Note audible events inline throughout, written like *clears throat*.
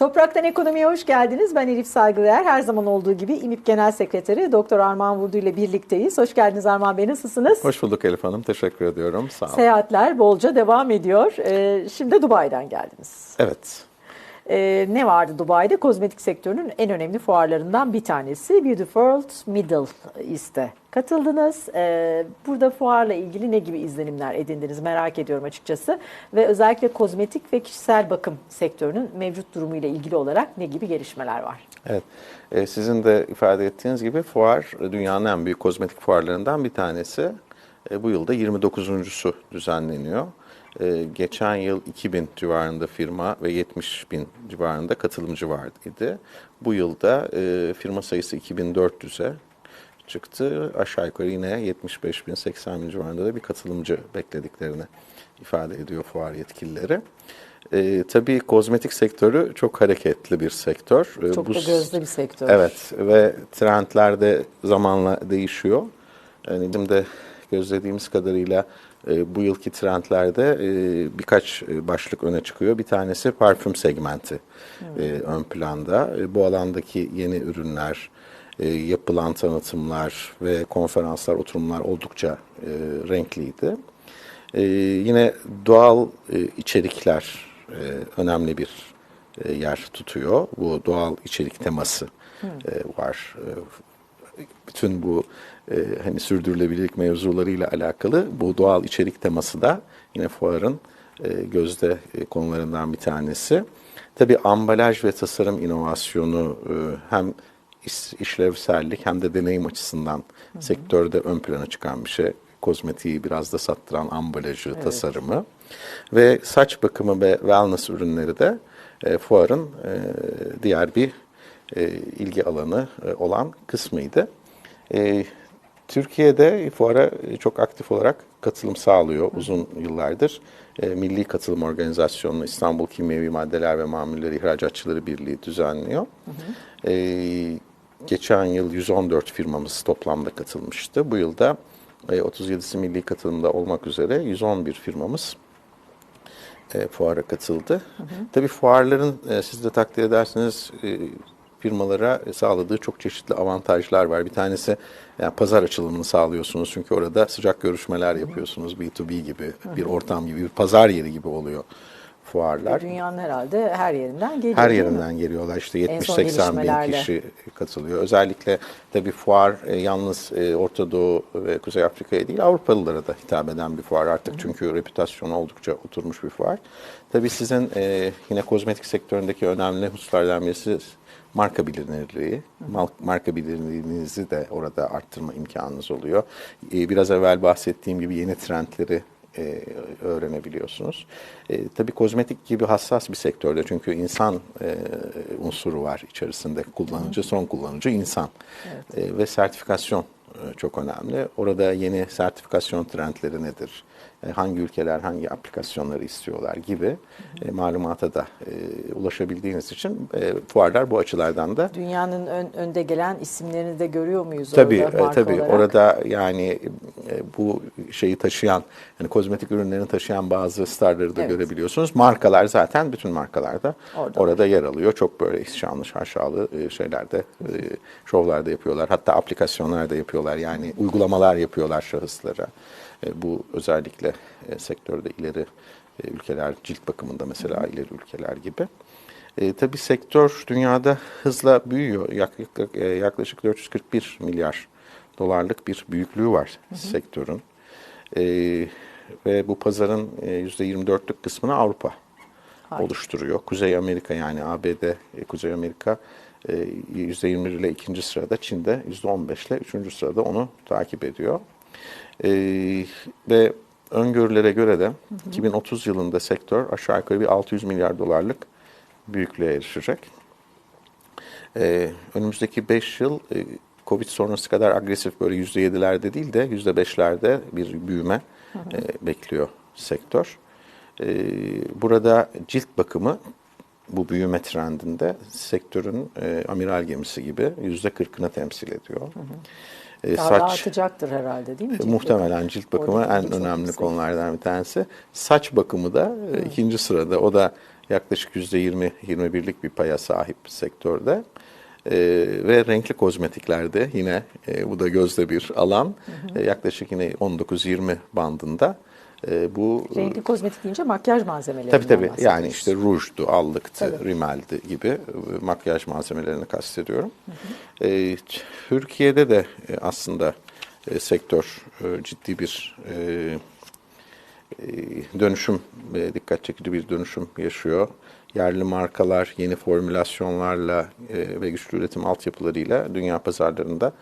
Topraktan Ekonomi'ye hoş geldiniz. Ben Elif Saygılayer. Her zaman olduğu gibi İMİP Genel Sekreteri Doktor Armağan Vurdu ile birlikteyiz. Hoş geldiniz Armağan Bey. Nasılsınız? Hoş bulduk Elif Hanım. Teşekkür ediyorum. Sağ olun. Seyahatler bolca devam ediyor. Ee, şimdi Dubai'den geldiniz. Evet. Ee, ne vardı Dubai'de? Kozmetik sektörünün en önemli fuarlarından bir tanesi. Beauty World Middle East'e katıldınız. Ee, burada fuarla ilgili ne gibi izlenimler edindiniz merak ediyorum açıkçası. Ve özellikle kozmetik ve kişisel bakım sektörünün mevcut durumuyla ilgili olarak ne gibi gelişmeler var? Evet. Ee, sizin de ifade ettiğiniz gibi fuar dünyanın en büyük kozmetik fuarlarından bir tanesi. Ee, bu yılda 29.sü düzenleniyor. Ee, geçen yıl 2000 civarında firma ve 70 bin civarında katılımcı vardı. Bu yılda e, firma sayısı 2400'e çıktı. Aşağı yukarı yine 75 bin, 80 bin civarında da bir katılımcı beklediklerini ifade ediyor fuar yetkilileri. Ee, tabii kozmetik sektörü çok hareketli bir sektör. Ee, Çok bu da gözde bir sektör. Evet ve trendler de zamanla değişiyor. Yani bizim de gözlediğimiz kadarıyla e, bu yılki trendlerde e, birkaç e, başlık öne çıkıyor. Bir tanesi parfüm segmenti e, ön planda. E, bu alandaki yeni ürünler, e, yapılan tanıtımlar ve konferanslar, oturumlar oldukça e, renkliydi. E, yine doğal e, içerikler e, önemli bir e, yer tutuyor. Bu doğal içerik teması e, var. E, bütün bu e, hani sürdürülebilirlik mevzularıyla alakalı bu doğal içerik teması da yine fuarın e, gözde e, konularından bir tanesi. Tabii ambalaj ve tasarım inovasyonu e, hem iş- işlevsellik hem de deneyim açısından sektörde ön plana çıkan bir şey. Kozmetiği biraz da sattıran ambalajı, tasarımı ve saç bakımı ve wellness ürünleri de e, fuarın e, diğer bir e, ilgi alanı e, olan kısmıydı. E, Türkiye'de fuara e, çok aktif olarak katılım sağlıyor uzun yıllardır. E, Milli Katılım Organizasyonu İstanbul Kimyevi Maddeler ve Mamulleri İhracatçıları Birliği düzenliyor. E, geçen yıl 114 firmamız toplamda katılmıştı. Bu yılda e, 37'si milli katılımda olmak üzere 111 firmamız e, fuara katıldı. Tabii fuarların e, siz de takdir ederseniz e, firmalara sağladığı çok çeşitli avantajlar var. Bir tanesi yani pazar açılımını sağlıyorsunuz çünkü orada sıcak görüşmeler yapıyorsunuz. B2B gibi bir ortam gibi bir pazar yeri gibi oluyor fuarlar. Dünyanın herhalde her yerinden geliyor Her mi? yerinden geliyorlar işte En son 70-80 bin kişi katılıyor. Özellikle tabii fuar e, yalnız e, Orta Doğu ve Kuzey Afrika'ya değil Avrupalılara da hitap eden bir fuar artık çünkü reputasyonu oldukça oturmuş bir fuar. Tabii sizin e, yine kozmetik sektöründeki önemli hususlardan birisi marka bilinirliği. Marka bilinirliğinizi de orada arttırma imkanınız oluyor. E, biraz evvel bahsettiğim gibi yeni trendleri e, öğrenebiliyorsunuz. E, tabii kozmetik gibi hassas bir sektörde çünkü insan e, unsuru var içerisinde. Kullanıcı, son kullanıcı insan. E, ve sertifikasyon e, çok önemli. Orada yeni sertifikasyon trendleri nedir? E, hangi ülkeler hangi aplikasyonları istiyorlar gibi e, malumata da e, ulaşabildiğiniz için e, fuarlar bu açılardan da Dünyanın ön- önde gelen isimlerini de görüyor muyuz Tabii, orada e, tabii. olarak? Orada yani e, bu şeyi taşıyan, yani kozmetik ürünlerini taşıyan bazı starları da Evet. görebiliyorsunuz. Markalar zaten bütün markalarda Orada orada yer alıyor. Çok böyle şanlı şaşalı e, şeylerde, e, şovlarda yapıyorlar. Hatta aplikasyonlar da yapıyorlar. Yani uygulamalar yapıyorlar şahıslara. E, bu özellikle e, sektörde ileri e, ülkeler, cilt bakımında mesela ileri ülkeler gibi. E, tabii sektör dünyada hızla büyüyor. Yaklaşık, yaklaşık 441 milyar dolarlık bir büyüklüğü var sektörün. E, ve bu pazarın e, %24'lük kısmını Avrupa Harika. oluşturuyor. Kuzey Amerika yani ABD, Kuzey Amerika e, %21 ile ikinci sırada, Çin'de %15 ile üçüncü sırada onu takip ediyor. E, ve öngörülere göre de 2030 yılında sektör aşağı yukarı bir 600 milyar dolarlık büyüklüğe erişecek. Ee, önümüzdeki 5 yıl e, Covid sonrası kadar agresif böyle %7'lerde değil de %5'lerde bir büyüme e, bekliyor sektör. Ee, burada cilt bakımı bu büyüme trendinde sektörün e, amiral gemisi gibi %40'ını temsil ediyor. E, Daha da artacaktır herhalde değil mi? cilt Muhtemelen cilt bakımı en önemli yüksek. konulardan bir tanesi. Saç bakımı da e, ikinci sırada. O da yaklaşık %20-21'lik bir paya sahip sektörde. E, ve renkli kozmetiklerde yine e, bu da gözde bir alan. E, yaklaşık yine 19-20 bandında. E, bu Renkli kozmetik deyince makyaj malzemelerinden Tabii tabii. Yani işte rujdu, allıktı, Tabii. rimeldi gibi e, makyaj malzemelerini kastediyorum. E, Türkiye'de de e, aslında e, sektör e, ciddi bir e, e, dönüşüm, e, dikkat çekici bir dönüşüm yaşıyor. Yerli markalar yeni formülasyonlarla e, ve güçlü üretim altyapılarıyla dünya pazarlarında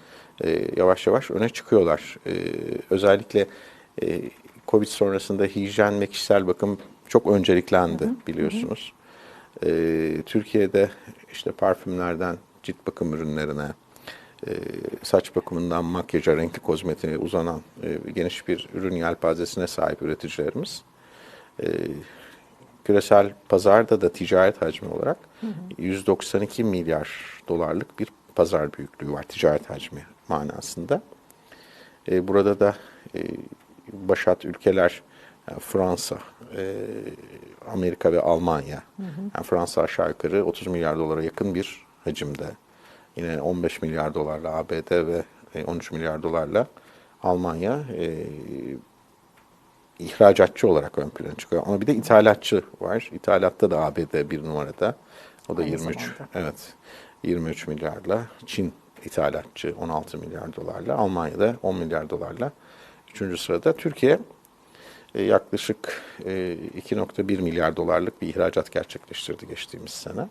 e, yavaş yavaş öne çıkıyorlar. E, özellikle e, Covid sonrasında hijyen ve kişisel bakım çok önceliklendi biliyorsunuz. E, Türkiye'de işte parfümlerden cilt bakım ürünlerine, e, saç bakımından makyaja, renkli kozmetiğe uzanan e, geniş bir ürün yelpazesine sahip üreticilerimiz. E, küresel pazarda da ticaret hacmi olarak 192 milyar dolarlık bir pazar büyüklüğü var ticaret hacmi manasında. E, burada da e, başat ülkeler yani Fransa, e, Amerika ve Almanya. Yani Fransa aşağı yukarı 30 milyar dolara yakın bir hacimde. Yine 15 milyar dolarla ABD ve e, 13 milyar dolarla Almanya e, ihracatçı olarak ön plana çıkıyor. Ama bir de ithalatçı var. İthalatta da ABD bir numarada. O da Aynı 23. zamanda. Evet. 23 milyarla. Çin ithalatçı 16 milyar dolarla. Almanya'da 10 milyar dolarla. Üçüncü sırada Türkiye e, yaklaşık e, 2.1 milyar dolarlık bir ihracat gerçekleştirdi geçtiğimiz sene.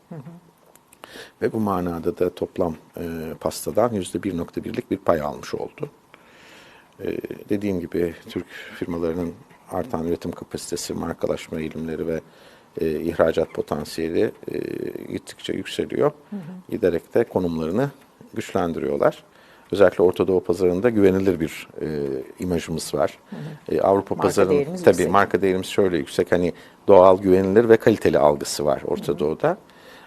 Ve bu manada da toplam e, pastadan %1.1'lik bir pay almış oldu. E, dediğim gibi Türk firmalarının artan üretim kapasitesi, markalaşma eğilimleri ve e, ihracat potansiyeli e, gittikçe yükseliyor. Giderek de konumlarını güçlendiriyorlar. Özellikle Orta Doğu pazarında güvenilir bir e, imajımız var. E, Avrupa Marka pazarının tabii yüksek. marka değerimiz şöyle yüksek. Hani doğal, güvenilir ve kaliteli algısı var Orta Doğu'da.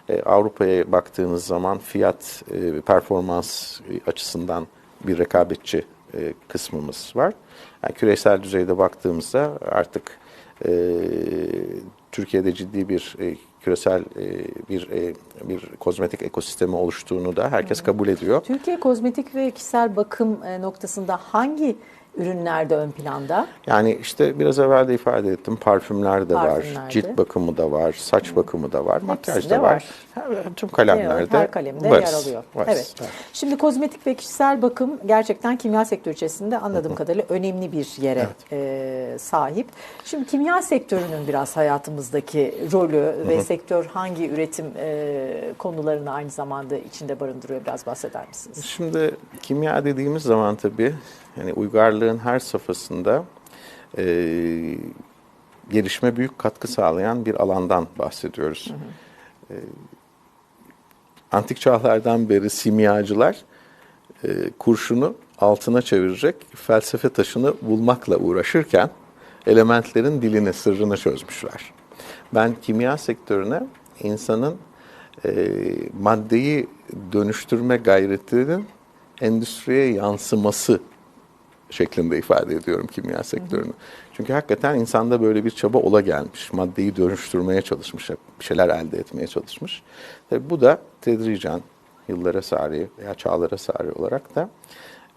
E, Avrupa'ya baktığınız zaman fiyat e, performans e, açısından bir rekabetçi e, kısmımız var. Yani küresel düzeyde baktığımızda artık e, Türkiye'de ciddi bir e, küresel e, bir e, bir kozmetik ekosistemi oluştuğunu da herkes kabul ediyor. Türkiye kozmetik ve kişisel bakım e, noktasında hangi ürünlerde ön planda? Yani işte biraz evvel de ifade ettim. Parfümler de var, cilt bakımı da var, saç bakımı da var, makyaj da var. var. Her- Tüm kalemlerde Her kalemde varız, yer alıyor. varız. Evet. Şimdi kozmetik ve kişisel bakım gerçekten kimya sektörü içerisinde anladığım kadarıyla önemli bir yere e, sahip. Şimdi kimya sektörünün biraz hayatımızdaki rolü ve sektör hangi üretim e, konularını aynı zamanda içinde barındırıyor biraz bahseder misiniz? Şimdi kimya dediğimiz zaman tabii yani uygarlığın her safhasında e, gelişme büyük katkı sağlayan bir alandan bahsediyoruz. E, antik çağlardan beri simyacılar e, kurşunu altına çevirecek felsefe taşını bulmakla uğraşırken elementlerin dilini, sırrını çözmüşler. Ben kimya sektörüne insanın e, maddeyi dönüştürme gayretinin endüstriye yansıması şeklinde ifade ediyorum kimya sektörünü. Çünkü hakikaten insanda böyle bir çaba ola gelmiş. Maddeyi dönüştürmeye çalışmış, bir şeyler elde etmeye çalışmış. Tabii bu da tedricen yıllara sari veya çağlara sari olarak da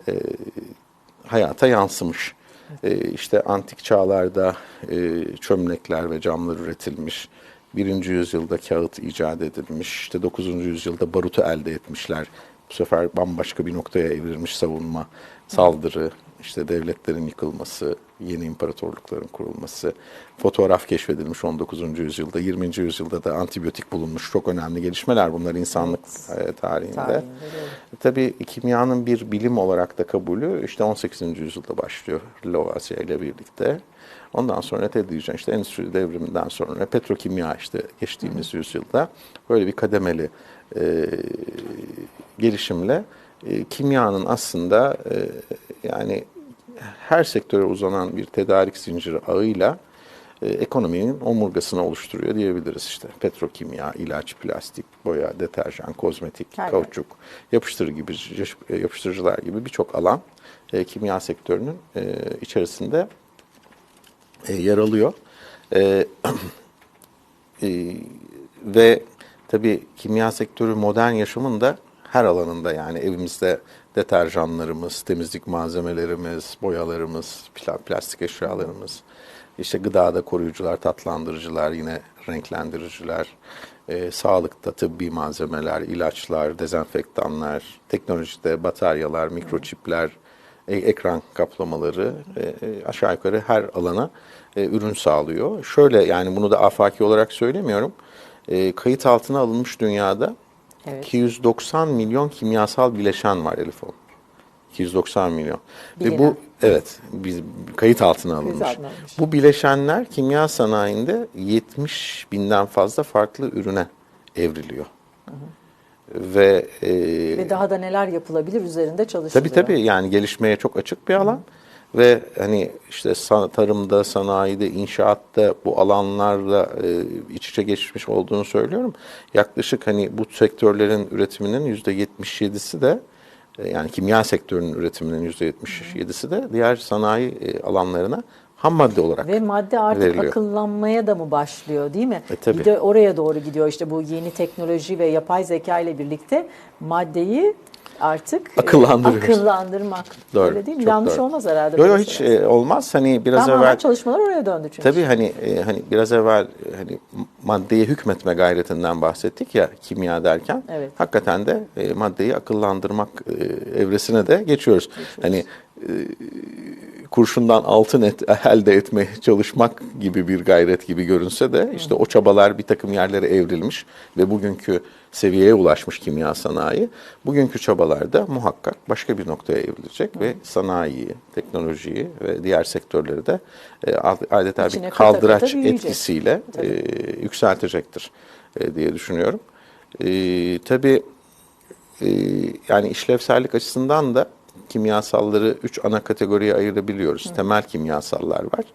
e, hayata yansımış. E, işte antik çağlarda e, çömlekler ve camlar üretilmiş. Birinci yüzyılda kağıt icat edilmiş. İşte 9. yüzyılda barutu elde etmişler. Bu sefer bambaşka bir noktaya evrilmiş savunma, saldırı, işte devletlerin yıkılması, yeni imparatorlukların kurulması, fotoğraf keşfedilmiş 19. yüzyılda, 20. yüzyılda da antibiyotik bulunmuş. Çok önemli gelişmeler bunlar insanlık e, tarihinde. Tarihinde, doğru. Tabii kimyanın bir bilim olarak da kabulü işte 18. yüzyılda başlıyor Lavoisier ile birlikte. Ondan sonra tedricen işte endüstri devriminden sonra petrokimya işte geçtiğimiz yüzyılda böyle bir kademeli e, gelişimle e, kimyanın aslında e, yani her sektöre uzanan bir tedarik zinciri ağıyla e, ekonominin omurgasını oluşturuyor diyebiliriz işte. Petrokimya, ilaç, plastik, boya, deterjan, kozmetik, yer. kauçuk, yapıştırıcı gibi, yapıştırıcılar gibi birçok alan e, kimya sektörünün e, içerisinde e, yer alıyor. E, *clears throat* e, ve tabii kimya sektörü modern yaşamın da her alanında yani evimizde deterjanlarımız, temizlik malzemelerimiz, boyalarımız, pla- plastik eşyalarımız, işte gıdada koruyucular, tatlandırıcılar, yine renklendiriciler, e, sağlıkta tıbbi malzemeler, ilaçlar, dezenfektanlar, teknolojide bataryalar, mikroçipler, e- ekran kaplamaları e, e, aşağı yukarı her alana e, ürün sağlıyor. Şöyle yani bunu da afaki olarak söylemiyorum. E, kayıt altına alınmış dünyada Evet. 290 milyon kimyasal bileşen var Elif Hanım. 290 milyon. Ve Bilinen. bu evet biz kayıt altına alınmış. Bu bileşenler kimya sanayinde 70 binden fazla farklı ürüne evriliyor. Ve e, Ve daha da neler yapılabilir üzerinde çalışılıyor. Tabii tabii yani gelişmeye çok açık bir alan ve hani işte tarımda, sanayide, inşaatta bu alanlarla e, iç içe geçmiş olduğunu söylüyorum. Yaklaşık hani bu sektörlerin üretiminin yüzde 77'si de e, yani kimya sektörünün üretiminin yüzde 77'si de diğer sanayi e, alanlarına ham madde olarak Ve madde artık veriliyor. akıllanmaya da mı başlıyor değil mi? E, tabii. Bir de oraya doğru gidiyor işte bu yeni teknoloji ve yapay zeka ile birlikte maddeyi artık e, Akıllandırıyoruz. akıllandırmak. Doğru, Öyle değil mi? Yanlış doğru. olmaz herhalde. Yok yok hiç e, olmaz. Hani biraz Tamamen evvel çalışmalar oraya döndü çünkü. Tabii hani e, hani biraz evvel hani maddeye hükmetme gayretinden bahsettik ya kimya derken. Evet. Hakikaten de e, maddeyi akıllandırmak e, evresine de geçiyoruz. Hani e, kurşundan altın et, elde etmeye çalışmak gibi bir gayret gibi görünse de işte o çabalar bir takım yerlere evrilmiş ve bugünkü seviyeye ulaşmış kimya sanayi. Bugünkü çabalarda muhakkak başka bir noktaya evrilecek ve sanayiyi, teknolojiyi ve diğer sektörleri de e, adeta İçine bir kata kata kaldıraç etkisiyle e, yükseltecektir e, diye düşünüyorum. Tabii yani işlevsellik açısından da kimyasalları üç ana kategoriye ayırabiliyoruz. Temel kimyasallar var,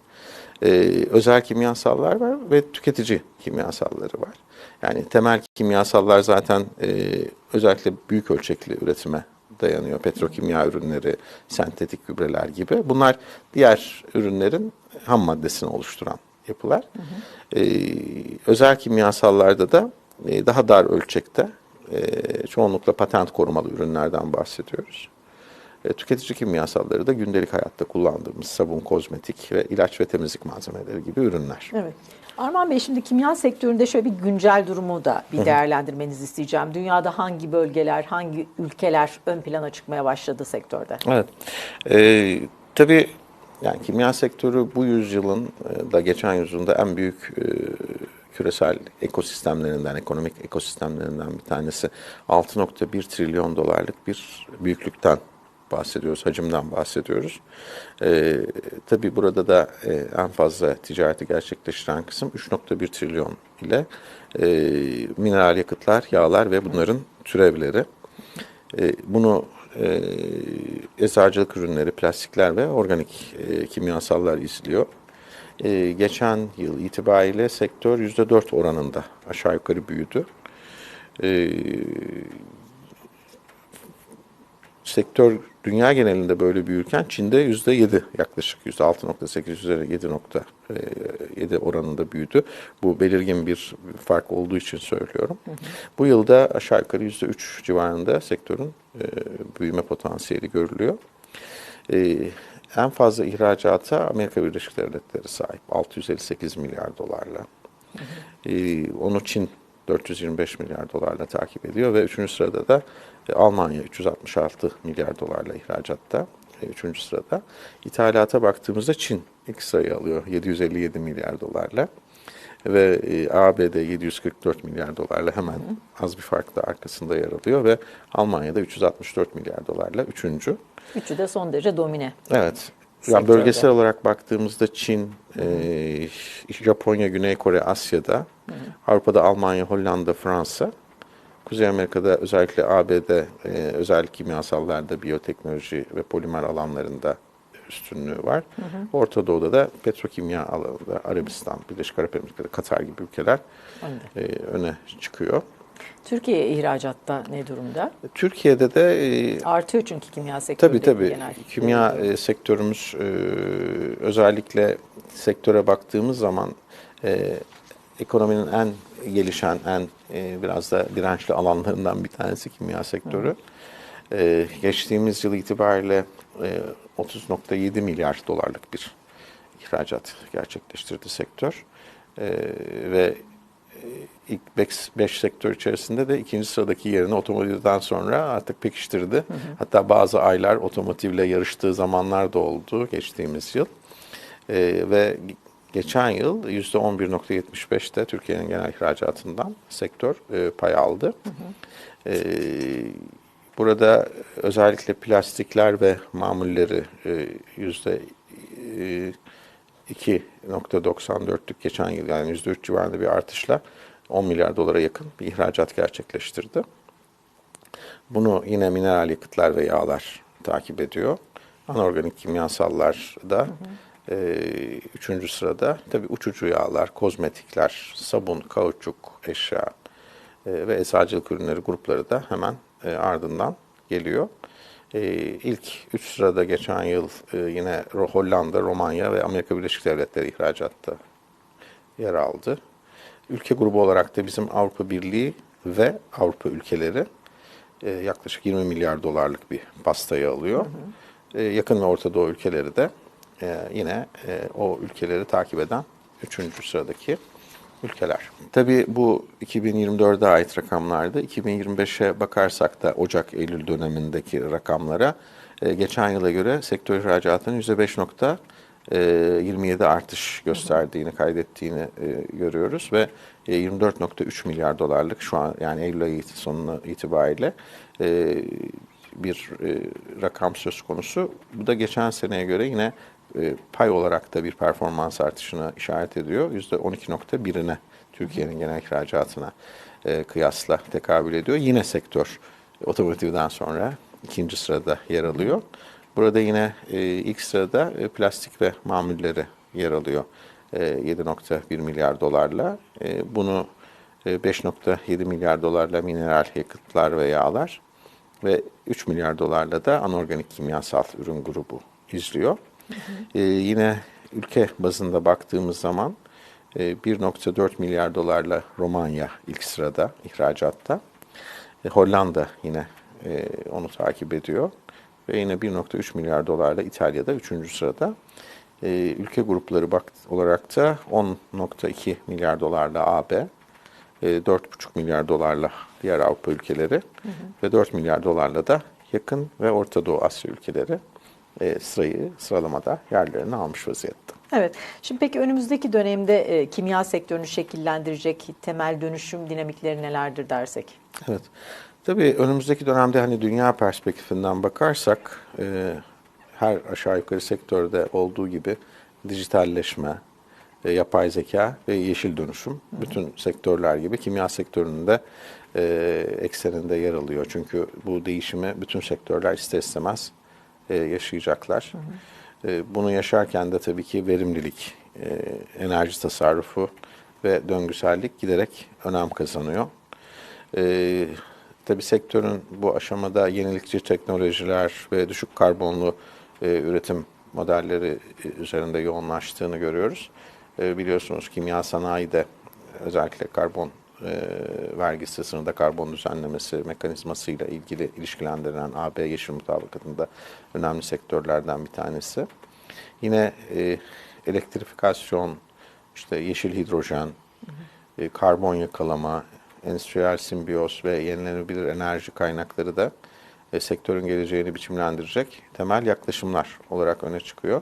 e, özel kimyasallar var ve tüketici kimyasalları var. Yani temel kimyasallar zaten e, özellikle büyük ölçekli üretime dayanıyor. Petrokimya ürünleri, sentetik gübreler gibi. Bunlar diğer ürünlerin ham maddesini oluşturan yapılar. E, özel kimyasallarda da e, daha dar ölçekte e, çoğunlukla patent korumalı ürünlerden bahsediyoruz. E, tüketici kimyasalları da gündelik hayatta kullandığımız sabun, kozmetik ve ilaç ve temizlik malzemeleri gibi ürünler. Evet. Arman Bey şimdi kimya sektöründe şöyle bir güncel durumu da bir değerlendirmenizi isteyeceğim. Dünyada hangi bölgeler, hangi ülkeler ön plana çıkmaya başladı sektörde? Evet. Ee, tabii yani kimya sektörü bu yüzyılın e, da geçen yüzyılda en büyük e, küresel ekosistemlerinden, ekonomik ekosistemlerinden bir tanesi. 6.1 trilyon dolarlık bir büyüklükten bahsediyoruz, hacimden bahsediyoruz. Ee, tabii burada da e, en fazla ticareti gerçekleştiren kısım 3.1 trilyon ile e, mineral yakıtlar, yağlar ve bunların türevleri. E, bunu e, eczacılık ürünleri, plastikler ve organik e, kimyasallar izliyor. E, geçen yıl itibariyle sektör %4 oranında aşağı yukarı büyüdü. E, sektör dünya genelinde böyle büyürken Çin'de %7 yaklaşık %6.8 üzeri 7.7 oranında büyüdü. Bu belirgin bir fark olduğu için söylüyorum. Bu yılda aşağı yukarı %3 civarında sektörün e, büyüme potansiyeli görülüyor. E, en fazla ihracata Amerika Birleşik Devletleri sahip 658 milyar dolarla. E, onu Çin 425 milyar dolarla takip ediyor ve üçüncü sırada da e, Almanya 366 milyar dolarla ihracatta. E, Üçüncü sırada. İthalata baktığımızda Çin ilk sırayı alıyor 757 milyar dolarla. Ve e, ABD 744 milyar dolarla hemen az bir farkla arkasında yer alıyor ve Almanya'da 364 milyar dolarla üçüncü. Üçü de son derece domine. Evet. Yani bölgesel olarak baktığımızda Çin, e, Japonya, Güney Kore, Asya'da, Avrupa'da Almanya, Hollanda, Fransa, Kuzey Amerika'da özellikle ABD e, özel kimyasallarda, biyoteknoloji ve polimer alanlarında üstünlüğü var. Orta Doğu'da da petrokimya alanında Arabistan, Birleşik Arap Emirlikleri, Katar gibi ülkeler e, öne çıkıyor. Türkiye ihracatta ne durumda? Türkiye'de de e, Artıyor çünkü kimya sektöründe Tabii tabii. genel. Kimya e, sektörümüz e, özellikle sektöre baktığımız zaman e, ekonominin en gelişen en e, biraz da dirençli alanlarından bir tanesi kimya sektörü. E, geçtiğimiz yıl itibariyle e, 30.7 milyar dolarlık bir ihracat gerçekleştirdi sektör. E, ve e, ilk 5 sektör içerisinde de ikinci sıradaki yerini otomotivden sonra artık pekiştirdi. Hı hı. Hatta bazı aylar otomotivle yarıştığı zamanlar da oldu geçtiğimiz yıl. E, ve geçen yıl %11.75'te Türkiye'nin genel ihracatından sektör e, pay aldı. Hı hı. E, burada özellikle plastikler ve mamulleri e, yüzde e, 2.94'lük geçen yıl yani %3 civarında bir artışla 10 milyar dolara yakın bir ihracat gerçekleştirdi. Bunu yine mineral yakıtlar ve yağlar takip ediyor. Anorganik kimyasallar da hı hı. E, üçüncü sırada. Tabii uçucu yağlar, kozmetikler, sabun, kauçuk, eşya e, ve eczacılık ürünleri grupları da hemen e, ardından geliyor. E, ilk üç sırada geçen yıl e, yine Hollanda, Romanya ve Amerika Birleşik Devletleri ihracatta yer aldı. Ülke grubu olarak da bizim Avrupa Birliği ve Avrupa ülkeleri yaklaşık 20 milyar dolarlık bir pastayı alıyor. Hı hı. Yakın ve Orta Doğu ülkeleri de e, yine e, o ülkeleri takip eden üçüncü sıradaki ülkeler. Tabii bu 2024'e ait rakamlarda 2025'e bakarsak da Ocak-Eylül dönemindeki rakamlara e, geçen yıla göre sektör ihracatının %5.27 artış gösterdiğini, kaydettiğini e, görüyoruz ve 24.3 milyar dolarlık şu an yani Eylül ayı sonuna itibariyle e, bir rakam söz konusu. Bu da geçen seneye göre yine e, pay olarak da bir performans artışına işaret ediyor. %12.1'ine Türkiye'nin genel ihracatına e, kıyasla tekabül ediyor. Yine sektör otomotivden sonra ikinci sırada yer alıyor. Burada yine e, ilk sırada plastik ve mamulleri yer alıyor. 7.1 milyar dolarla. bunu 5.7 milyar dolarla mineral yakıtlar ve yağlar ve 3 milyar dolarla da anorganik kimyasal ürün grubu izliyor. Ee, yine ülke bazında baktığımız zaman e, 1.4 milyar dolarla Romanya ilk sırada ihracatta. E, Hollanda yine e, onu takip ediyor. Ve yine 1.3 milyar dolarla İtalya'da 3. sırada. E, ülke grupları bak olarak da 10.2 milyar dolarla AB, e, 4.5 milyar dolarla diğer Avrupa ülkeleri hı hı. ve 4 milyar dolarla da yakın ve Orta Doğu Asya ülkeleri e, sırayı sıralamada yerlerini almış vaziyette. Evet. Şimdi peki önümüzdeki dönemde e, kimya sektörünü şekillendirecek temel dönüşüm dinamikleri nelerdir dersek? Evet. Tabii önümüzdeki dönemde hani dünya perspektifinden bakarsak e, her aşağı yukarı sektörde olduğu gibi dijitalleşme, e, yapay zeka ve yeşil dönüşüm Hı. bütün sektörler gibi kimya sektöründe e, ekseninde yer alıyor. Çünkü bu değişimi bütün sektörler ister istemez e, yaşayacaklar. Hı hı. E, bunu yaşarken de tabii ki verimlilik, e, enerji tasarrufu ve döngüsellik giderek önem kazanıyor. Tabii sektörün bu aşamada yenilikçi teknolojiler ve düşük karbonlu üretim modelleri üzerinde yoğunlaştığını görüyoruz. Biliyorsunuz kimya sanayi de özellikle karbon e, vergisi sınırda karbon düzenlemesi mekanizmasıyla ilgili ilişkilendirilen AB Yeşil Mutabakatı'nda önemli sektörlerden bir tanesi. Yine e, elektrifikasyon, işte yeşil hidrojen, E, karbon yakalama, endüstriyel simbiyoz ve yenilenebilir enerji kaynakları da e, sektörün geleceğini biçimlendirecek temel yaklaşımlar olarak öne çıkıyor.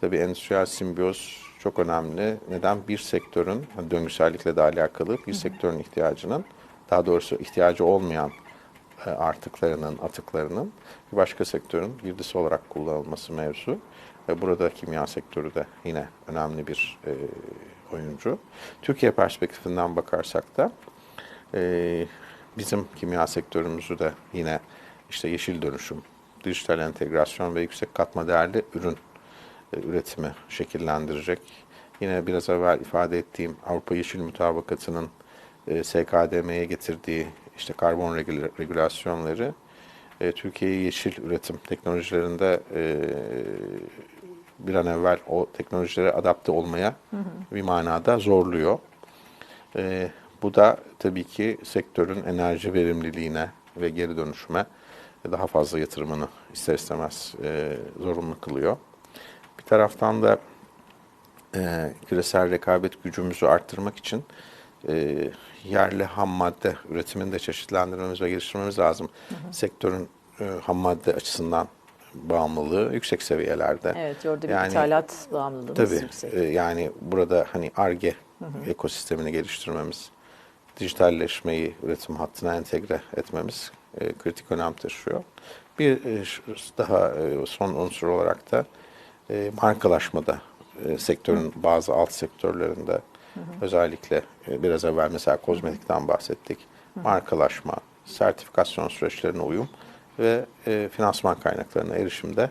Tabii endüstriyel simbiyoz çok önemli. Neden? Bir sektörün, döngüsellikle de alakalı bir sektörün ihtiyacının, daha doğrusu ihtiyacı olmayan e, artıklarının, atıklarının bir başka sektörün girdisi olarak kullanılması mevzu. Ve burada kimya sektörü de yine önemli bir e, oyuncu. Türkiye perspektifinden bakarsak da e, bizim kimya sektörümüzü de yine işte yeşil dönüşüm, dijital entegrasyon ve yüksek katma değerli ürün üretimi şekillendirecek. Yine biraz evvel ifade ettiğim Avrupa Yeşil Mutabakatı'nın e, SKDM'ye getirdiği işte karbon regülasyonları e, Türkiye'yi yeşil üretim teknolojilerinde bir an evvel o teknolojilere adapte olmaya hı hı. bir manada zorluyor. Bu da tabii ki sektörün enerji verimliliğine ve geri dönüşüme daha fazla yatırımını ister istemez e, zorunlu kılıyor. Taraftan da e, küresel rekabet gücümüzü arttırmak için e, yerli ham madde üretimini de çeşitlendirmemiz ve geliştirmemiz lazım. Sektörün e, ham madde açısından bağımlılığı yüksek seviyelerde. Evet, orada bir Yani- ithalat bağımlılığımız Tabii yüksek. e, yani burada hani ARGE ekosistemini geliştirmemiz, dijitalleşmeyi üretim hattına entegre etmemiz e, kritik önem taşıyor. Bir e, daha e, son unsur olarak da e, markalaşmada e, sektörün bazı alt sektörlerinde özellikle e, biraz evvel mesela kozmetikten bahsettik. Markalaşma, sertifikasyon süreçlerine uyum ve e, finansman kaynaklarına erişimde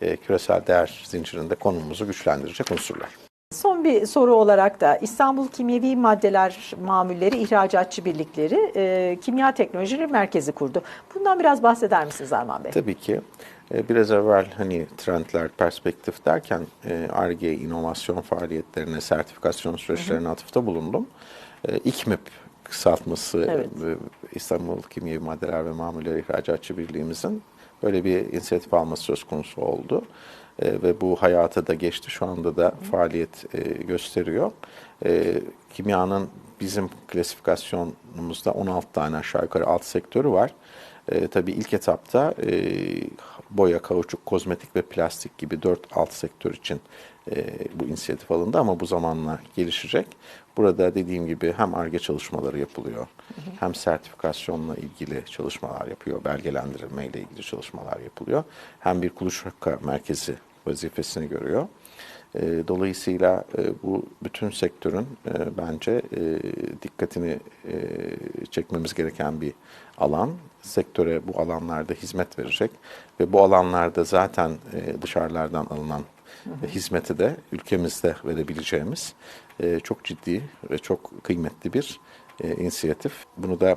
e, küresel değer zincirinde konumumuzu güçlendirecek unsurlar. Son bir soru olarak da İstanbul Kimyevi Maddeler Mamulleri İhracatçı Birlikleri e, Kimya Teknolojileri Merkezi kurdu. Bundan biraz bahseder misiniz Arman Bey? Tabii ki. E, Biraz evvel hani trendler, perspektif derken e, ARGE, inovasyon faaliyetlerine, sertifikasyon süreçlerine atıfta bulundum. E, İKMİP kısaltması Evet. İstanbul Kimyevi Maddeler ve Mamulleri İhracatçı Birliğimizin böyle bir inisiyatif alması söz konusu oldu. E, Ve bu hayata da geçti. Şu anda da faaliyet e, gösteriyor. E, Kimyanın bizim klasifikasyonumuzda 16 tane aşağı yukarı alt sektörü var. E, tabii ilk etapta e, boya, kauçuk, kozmetik ve plastik gibi dört alt sektör için e, bu inisiyatif alındı ama bu zamanla gelişecek. Burada dediğim gibi hem ARGE çalışmaları yapılıyor, hem sertifikasyonla ilgili çalışmalar yapıyor, belgelendirilme ilgili çalışmalar yapılıyor. Hem bir kuluçka merkezi vazifesini görüyor. E, Dolayısıyla e, bu bütün sektörün e, bence e, dikkatini e, çekmemiz gereken bir alan. Sektöre bu alanlarda hizmet verecek ve bu alanlarda zaten e, dışarılardan alınan hizmeti de ülkemizde verebileceğimiz e, çok ciddi ve çok kıymetli bir e, inisiyatif. Bunu da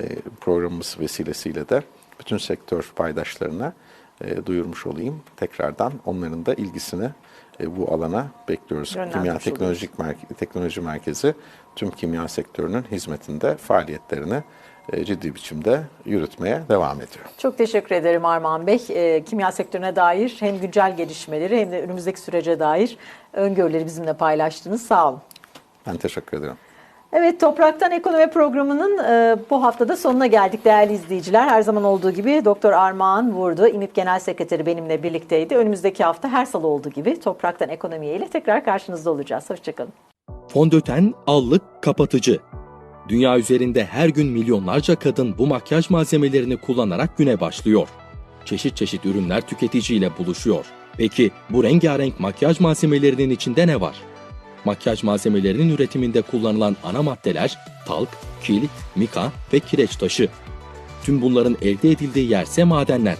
e, programımız vesilesiyle de bütün sektör paydaşlarına e, duyurmuş olayım. Tekrardan onların da ilgisini bu alana bekliyoruz. Yönlendirmiş Kimya Teknolojik Merke- Teknoloji Merkezi tüm kimya sektörünün hizmetinde faaliyetlerini e, ciddi biçimde yürütmeye devam ediyor. Çok teşekkür ederim Armağan Bey. E, kimya sektörüne dair hem güncel gelişmeleri hem de önümüzdeki sürece dair öngörüleri bizimle paylaştınız. Sağ olun. Ben teşekkür ederim. Evet Topraktan Ekonomi programının e, bu haftada sonuna geldik değerli izleyiciler. Her zaman olduğu gibi Doktor Armağan Vurdu, İMİP Genel Sekreteri benimle birlikteydi. Önümüzdeki hafta her salı olduğu gibi Topraktan Ekonomiye ile tekrar karşınızda olacağız. Hoşçakalın. Fondöten, allık, kapatıcı. Dünya üzerinde her gün milyonlarca kadın bu makyaj malzemelerini kullanarak güne başlıyor. Çeşit çeşit ürünler tüketiciyle buluşuyor. Peki bu rengarenk makyaj malzemelerinin içinde ne var? Makyaj malzemelerinin üretiminde kullanılan ana maddeler talk, kil, mika ve kireç taşı. Tüm bunların elde edildiği yerse madenler.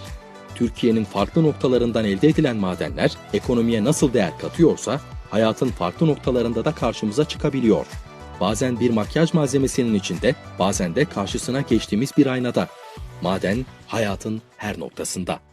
Türkiye'nin farklı noktalarından elde edilen madenler ekonomiye nasıl değer katıyorsa hayatın farklı noktalarında da karşımıza çıkabiliyor. Bazen bir makyaj malzemesinin içinde, bazen de karşısına geçtiğimiz bir aynada. Maden hayatın her noktasında.